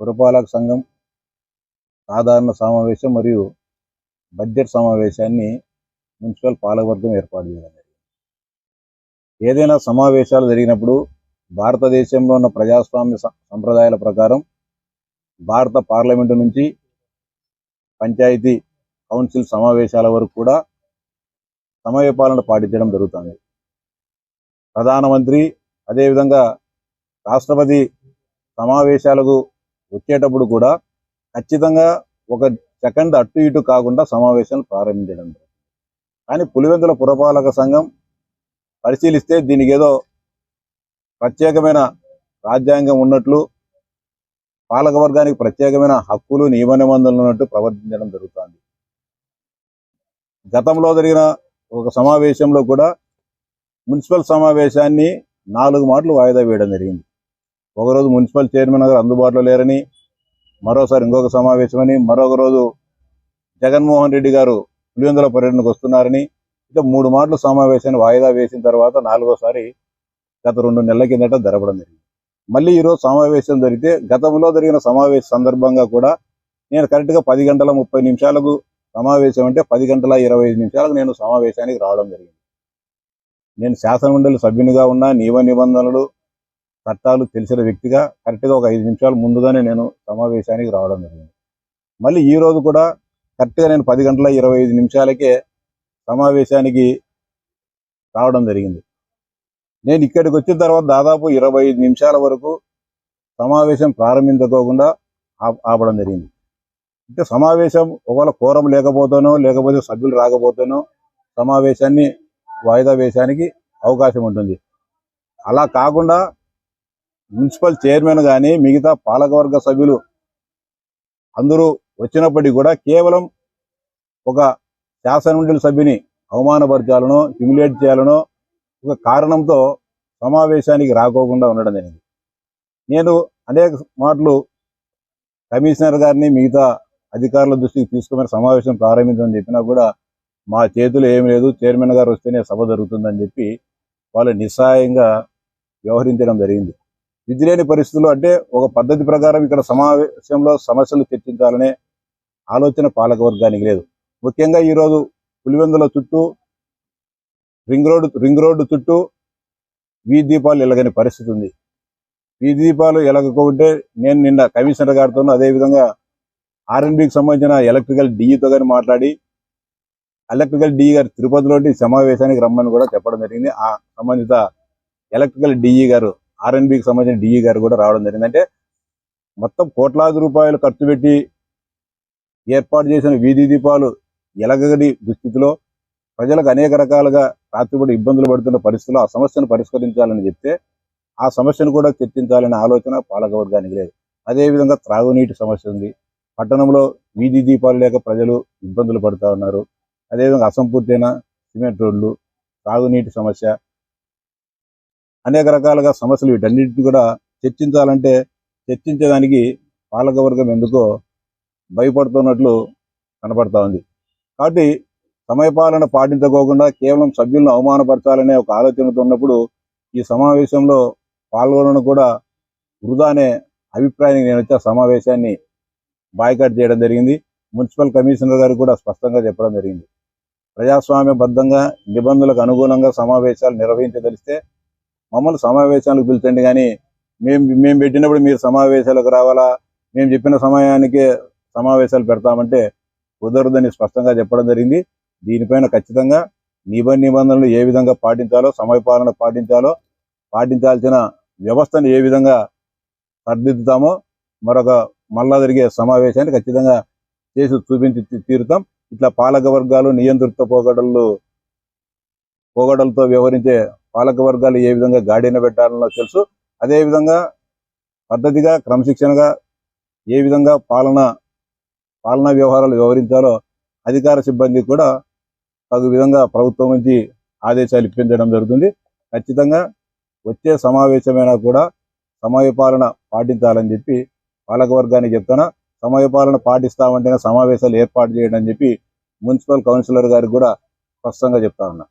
పురపాలక సంఘం సాధారణ సమావేశం మరియు బడ్జెట్ సమావేశాన్ని మున్సిపల్ పాలకవర్గం ఏర్పాటు చేయడం జరిగింది. ఏదైనా సమావేశాలు జరిగినప్పుడు భారతదేశంలో ఉన్న ప్రజాస్వామ్య సంప్రదాయాల ప్రకారం భారత పార్లమెంటు నుంచి పంచాయతీ కౌన్సిల్ సమావేశాల వరకు కూడా సమయపాలన పాటించడం జరుగుతుంది ప్రధానమంత్రి అదేవిధంగా రాష్ట్రపతి సమావేశాలకు వచ్చేటప్పుడు కూడా ఖచ్చితంగా ఒక సెకండ్ అటు ఇటు కాకుండా సమావేశాలు ప్రారంభించడం. కానీ పులివెందుల పురపాలక సంఘం పరిశీలిస్తే దీనికి ఏదో ప్రత్యేకమైన రాజ్యాంగం ఉన్నట్లు పాలక వర్గానికి ప్రత్యేకమైన హక్కులు నియమ నిబంధనలు ఉన్నట్టు ప్రవర్తించడం జరుగుతుంది. గతంలో జరిగిన ఒక సమావేశంలో కూడా మున్సిపల్ సమావేశాన్ని నాలుగు మాటలు వాయిదా వేయడం జరిగింది. ఒకరోజు మున్సిపల్ చైర్మన్ గారు అందుబాటులో లేరని మరోసారి ఇంకొక సమావేశం అని మరొక రోజు జగన్మోహన్ రెడ్డి గారు పులివెందుల పర్యటనకు వస్తున్నారని ఇక మూడు మాటలు సమావేశాన్ని వాయిదా వేసిన తర్వాత నాలుగోసారి గత రెండు నెలల కిందట జరపడం జరిగింది. మళ్ళీ ఈరోజు సమావేశం జరిగితే గతంలో జరిగిన సమావేశ సందర్భంగా కూడా నేను కరెక్ట్గా పది గంటల ముప్పై నిమిషాలకు సమావేశం అంటే పది గంటల ఇరవై ఐదు నిమిషాలకు నేను సమావేశానికి రావడం జరిగింది. నేను శాసనమండలి సభ్యునిగా ఉన్న నియమ నిబంధనలు చట్టాలు తెలిసిన వ్యక్తిగా కరెక్ట్గా ఒక ఐదు నిమిషాలు ముందుగానే నేను సమావేశానికి రావడం జరిగింది. మళ్ళీ ఈ రోజు కూడా కరెక్ట్గా నేను పది గంటల ఇరవై ఐదు నిమిషాలకే సమావేశానికి రావడం జరిగింది. నేను ఇక్కడికి వచ్చిన తర్వాత దాదాపు ఇరవై ఐదు నిమిషాల వరకు సమావేశం ప్రారంభించుకోకుండా ఆపడం జరిగింది. అంటే సమావేశం ఒకవేళ కోరం లేకపోతేనో లేకపోతే సభ్యులు రాకపోతేనో సమావేశాన్ని వాయిదా వేయడానికి అవకాశం ఉంటుంది. అలా కాకుండా మున్సిపల్ చైర్మన్ కానీ మిగతా పాలకవర్గ సభ్యులు అందరూ వచ్చినప్పటికీ కూడా కేవలం ఒక శాసనమండలి సభ్యుని అవమానపరచాలనో హ్యూమిలేట్ చేయాలనో ఒక కారణంతో సమావేశానికి రాకోకుండా ఉండడం జరిగింది. నేను అనేక మాటలు కమిషనర్ గారిని మిగతా అధికారుల దృష్టికి తీసుకుని సమావేశం ప్రారంభించమని చెప్పినా కూడా మా చేతులు ఏమి లేదు. చైర్మన్ గారు వస్తేనే సభ జరుగుతుందని చెప్పి వాళ్ళు నిస్సాయంగా వ్యవహరించడం జరిగింది. విధి లేని పరిస్థితుల్లో అంటే ఒక పద్ధతి ప్రకారం ఇక్కడ సమావేశంలో సమస్యలు చర్చించాలనే ఆలోచన పాలక వర్గానికి లేదు. ముఖ్యంగా ఈరోజు పులివెందుల చుట్టూ రింగ్ రోడ్డు రింగ్ రోడ్డు చుట్టూ వీధి దీపాలు ఎలగని పరిస్థితి ఉంది. వీధి దీపాలు ఎలగకుంటే నేను నిన్న కమిషనర్ గారితోనూ అదేవిధంగా ఆర్ఎన్బికి సంబంధించిన ఎలక్ట్రికల్ డిఈతో కానీ మాట్లాడి ఎలక్ట్రికల్ డిఈ గారు తిరుపతిలోని సమావేశానికి రమ్మని కూడా చెప్పడం జరిగింది. ఆ సంబంధిత ఎలక్ట్రికల్ డిఈ గారు ఆర్ఎన్బికి సంబంధించిన డిఈ గారు కూడా రావడం జరిగింది. అంటే మొత్తం కోట్లాది రూపాయలు ఖర్చు పెట్టి ఏర్పాటు చేసిన వీధి దీపాలు ఎలగడి దుస్థితిలో ప్రజలకు అనేక రకాలుగా రాత్రిపూట ఇబ్బందులు పడుతున్న పరిస్థితుల్లో ఆ సమస్యను పరిష్కరించాలని చెప్తే ఆ సమస్యను కూడా చర్చించాలనే ఆలోచన పాలకవర్గానికి లేదు. అదేవిధంగా త్రాగునీటి సమస్య ఉంది. పట్టణంలో వీధి దీపాలు లేక ప్రజలు ఇబ్బందులు పడుతూ ఉన్నారు. అదేవిధంగా అసంపూర్తైన సిమెంట్ రోడ్లు తాగునీటి సమస్య అనేక రకాలుగా సమస్యలు వీటన్నిటిని కూడా చర్చించాలంటే చర్చించడానికి పాలకవర్గం ఎందుకో భయపడుతున్నట్లు కనపడతా ఉంది. కాబట్టి సమయపాలన పాటించకోకుండా కేవలం సభ్యులను అవమానపరచాలనే ఒక ఆలోచనతో ఉన్నప్పుడు ఈ సమావేశంలో పాల్గొనడం కూడా వృధా అనే అభిప్రాయానికి నేను వచ్చే సమావేశాన్ని బాయ్కాట్ చేయడం జరిగింది. మున్సిపల్ కమిషనర్ గారు కూడా స్పష్టంగా చెప్పడం జరిగింది. ప్రజాస్వామ్యబద్ధంగా నిబంధనలకు అనుగుణంగా సమావేశాలు నిర్వహించదలిస్తే మమ్మల్ని సమావేశాలకు పిలిచండి కానీ మేము మేము పెట్టినప్పుడు మీరు సమావేశాలకు రావాలా? మేము చెప్పిన సమయానికి సమావేశాలు పెడతామంటే కుదరదని స్పష్టంగా చెప్పడం జరిగింది. దీనిపైన ఖచ్చితంగా నిబంధ నిబంధనలు ఏ విధంగా పాటించాలో సమయపాలన పాటించాలో పాటించాల్సిన వ్యవస్థను ఏ విధంగా సర్దిద్దుతామో మరొక మళ్ళా జరిగే సమావేశాన్ని ఖచ్చితంగా చేసి చూపించి తీరుతాం. ఇట్లా పాలక వర్గాలు నియంత్రిత పోగడలు పోగడలతో వ్యవహరించే పాలక వర్గాలు ఏ విధంగా గాడిన పెట్టాలనో తెలుసు. అదే విధంగా పద్ధతిగా క్రమశిక్షణగా ఏ విధంగా పాలన పాలనా వ్యవహారాలు వ్యవహరించాలో అధికార సిబ్బంది కూడా తగు విధంగా ప్రభుత్వం నుంచి ఆదేశాలు ఇప్పించడం జరుగుతుంది. ఖచ్చితంగా వచ్చే సమావేశమైనా కూడా సమయపాలన పాటించాలని చెప్పి పాలక వర్గానికి చెప్తాను సమయపాలన పాటిస్తామంటేనే సమావేశాలు ఏర్పాటు చేయడం అని చెప్పి మున్సిపల్ కౌన్సిలర్ గారికి కూడా స్పష్టంగా చెప్తా ఉన్నా.